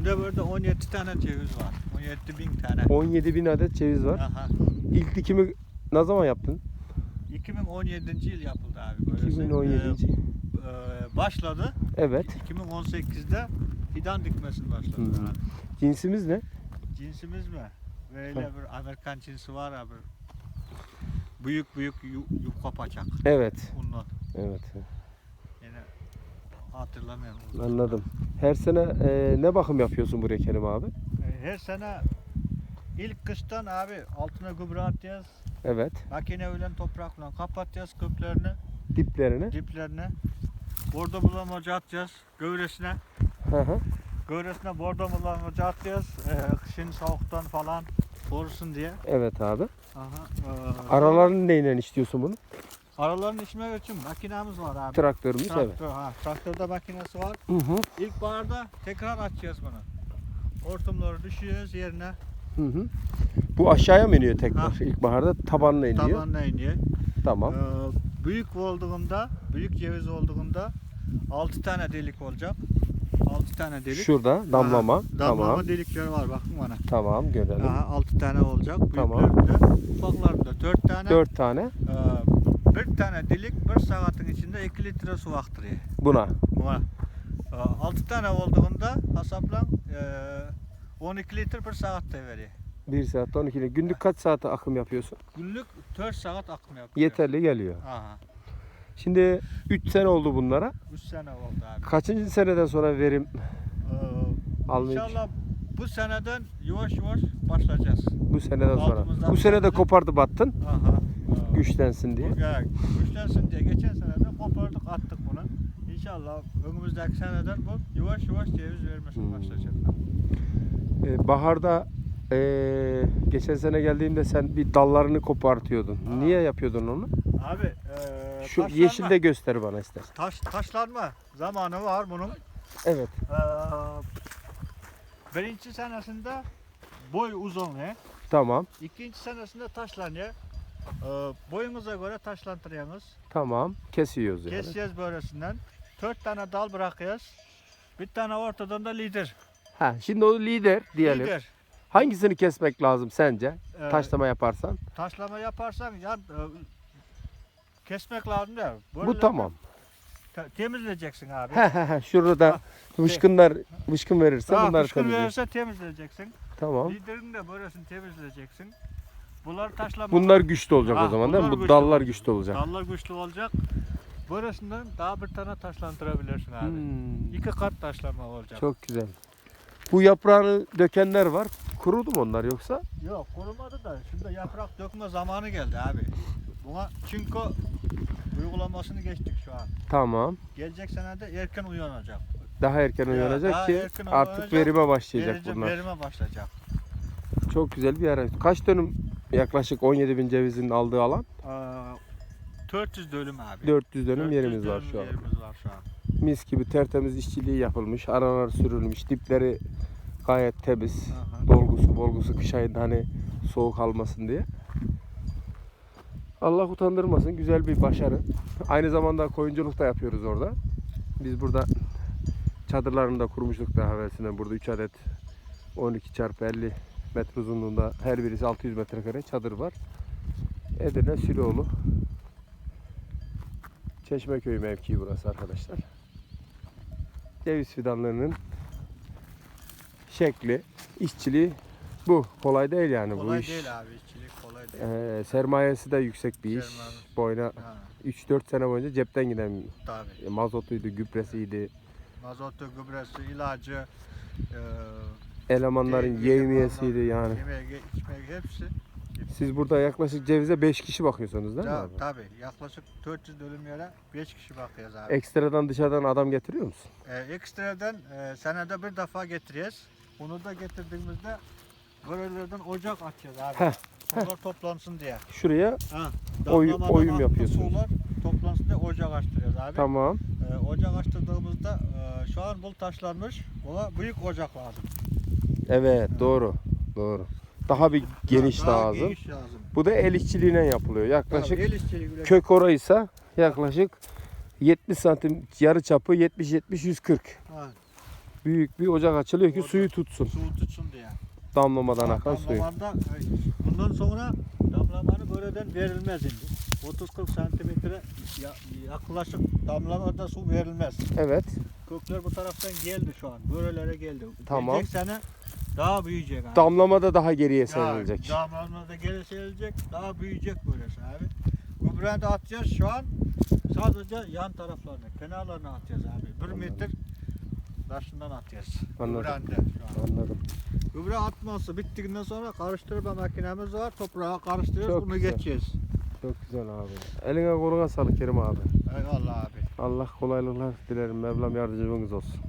Elimde burada 17 tane ceviz var. 17 bin tane. 17 bin adet ceviz var. Aha. İlk dikimi ne zaman yaptın? 2017 yıl yapıldı abi. Böylesi. 2017. Ee, e, başladı. Evet. 2018'de fidan dikmesini başladı. Hmm. abi. Cinsimiz ne? Cinsimiz mi? Böyle bir Amerikan cinsi var abi. Büyük büyük yu, yufka paçak. Evet. Bundan. Evet. Hatırlamıyorum. Anladım. Her sene e, ne bakım yapıyorsun buraya Kerim abi? Ee, Her sene ilk kıştan abi altına gübre atacağız. Evet. Makine öyle toprakla kapatacağız köklerini, Diplerini. diplerini. Bordo bulamacı atacağız gövresine. Hı hı. Gövresine bordo bulamacı atacağız. Ee, kışın soğuktan falan korusun diye. Evet abi. Aha, ee, Aralarını neyle istiyorsun bunu? Aralarını içmek için makinamız var abi. Traktörümüz evet. Traktör, ha, traktörde makinesi var. Hı hı. İlkbaharda tekrar açacağız bunu. Hortumları düşüyoruz yerine. Hı hı. Bu aşağıya mı iniyor tekrar? Ha. İlkbaharda tabanına iniyor. Tabanına iniyor. Tamam. Ee, büyük olduğunda, büyük ceviz olduğunda 6 tane delik olacak. 6 tane delik. Şurada damlama. Aha, damlama Tamam. delikleri var bakın bana. Tamam görelim. Aha, 6 tane olacak. Tamam. Büyüklerinde, ufaklarında 4 tane. 4 tane Ee, bir tane delik bir saatin içinde 2 litre su aktırıyor. buna. Buna. 6 tane olduğunda hesaplan ee, 12 litre bir saatte veriyor. 1 saat 12 Günlük kaç saat akım yapıyorsun? Günlük 4 saat akım yapıyor. Yeterli geliyor. Aha. Şimdi 3 sene oldu bunlara. 3 sene oldu abi. Kaçıncı seneden sonra verim Ee, almayı İnşallah bu seneden yavaş yavaş başlayacağız. bu seneden sonra? Altımızdan Bu sene de kopardı battın. Aha. Güçlensin diye. ya, güçlensin diye geçen seneden kopardık attık bunu. İnşallah önümüzdeki seneden bu yavaş yavaş ceviz vermesine Hmm. başlayacak. Ee, baharda ee, geçen sene geldiğimde sen bir dallarını kopartıyordun. Ha. Niye yapıyordun onu? Abi ee, Şu taşlanma, yeşilde göster bana istersen. taş, taşlanma zamanı var bunun. Evet. Ee, birinci senesinde boy uzun he. Tamam. İkinci senesinde taşlanıyor. Ee, boyunuza göre taşlantırıyorsunuz. Tamam. Kesiyoruz yani. Keseceğiz böylesinden. Dört tane dal bırakıyoruz. Bir tane ortadan da lider. Ha, şimdi o lider diyelim. Lider. Hangisini kesmek lazım sence? Ee, Taşlama yaparsan. taşlama yaparsan ya e, kesmek lazım da. Bu tamam. te- temizleyeceksin abi. He he he. Şurada Ha, vışkınlar vışkın verirse Ha, bunları kuşkun temizleyeceğiz. verirse temizleyeceksin. Tamam. Liderini de böylesini temizleyeceksin. Bunlar taşlama. Bunlar güçlü olacak Ha, o zaman değil mi? Bu güçlü dallar güçlü olacak. Dallar güçlü olacak. Böylesinden daha bir tane taşlandırabilirsin abi. Hmm, İki kat taşlama olacak. çok güzel. Bu yaprağını dökenler var. Kurudu mu onlar yoksa? Yok kurumadı da şimdi yaprak dökme zamanı geldi abi. Buna çinko uygulamasını geçtik şu an. Tamam. Gelecek senede erken uyanacak. Daha erken Ya, uyanacak daha ki erken artık uyanacak, verime başlayacak Verici, bunlar. verime başlayacak. Çok güzel bir ara. Kaç dönüm yaklaşık 17 bin cevizin aldığı alan? Ee, 400 dönüm abi. 400 dönüm 400 yerimiz var dönüm şu an. Yerimiz var şu an. Mis gibi tertemiz işçiliği yapılmış. Aralar sürülmüş. Dipleri gayet temiz. Aha. Dolgusu bolgusu kış ayında hani soğuk almasın diye. Allah utandırmasın. Güzel bir başarı. Aynı zamanda koyunculuk da yapıyoruz orada. Biz burada çadırlarını da kurmuştuk daha evvelsinden. Burada 3 adet 12 çarpı 50 metre uzunluğunda her birisi 600 metrekare çadır var. Edirne Süloğlu. Çeşmeköy mevkii burası arkadaşlar. Ceviz fidanlarının şekli, işçiliği bu. Kolay değil yani bu Kolay iş. değil abi işçilik kolay değil. Ee, sermayesi de yüksek bir iş. Sermaye. Boyuna Ha, 3-4 sene boyunca cepten giden tabii. mazotuydu, gübresiydi. Mazotu, gübresi, ilacı, e, Elemanların Ye- yevmiyesiydi yani. yemeğe, içmeye hepsi. Siz burada yaklaşık cevize 5 kişi bakıyorsunuz değil mi Ya, abi? tabii yaklaşık 400 dönüm yere 5 kişi bakıyoruz abi. Ekstradan dışarıdan adam getiriyor musun? Ee, ekstradan e, senede bir defa getiriyoruz. Bunu da getirdiğimizde böylelerden ocak açacağız abi. Heh, Sular toplansın diye. Şuraya Ha, Oy- damlamadan oyum yapıyorsunuz. Sular toplansın diye ocak açtırıyoruz abi. tamam. Ee, ocak açtırdığımızda e, şu an bul taşlanmış. Buna büyük ocak lazım. Evet doğru. Doğru. Daha bir geniş Daha lazım. Geniş lazım. Bu da el işçiliğine yapılıyor. Yaklaşık Tabii, el işçiliği bile- kök oraysa yaklaşık 70 santim yarı çapı 70 70 140. Ha, Büyük bir ocak açılıyor ki Orada. suyu tutsun. Su tutsun diye. Damlamadan akan suyu. Damlamanda bundan sonra damlamanı böyleden verilmez şimdi. 30-40 santimetre ya- yaklaşık damlamada su verilmez. Evet. Kökler bu taraftan geldi şu an. Böylelere geldi. Tamam. Gelecek sene daha büyüyecek abi. Damlamada daha geriye serilecek. Damlamada geri serilecek, daha büyüyecek böylesi abi. Gübreyi de atacağız şu an. Sadece yan taraflarına, kenarlarına atacağız abi. Bir metre taşından atacağız. Anladım. Gübrende şu an. Anladım. Gübre atması bittikten sonra karıştırma makinemiz var. Toprağa karıştırıyoruz, Çok bunu güzel. geçeceğiz. Çok güzel abi. Eline koluna sağlık Kerim abi. Eyvallah abi. Allah kolaylıklar dilerim. Mevlam yardımcınız olsun.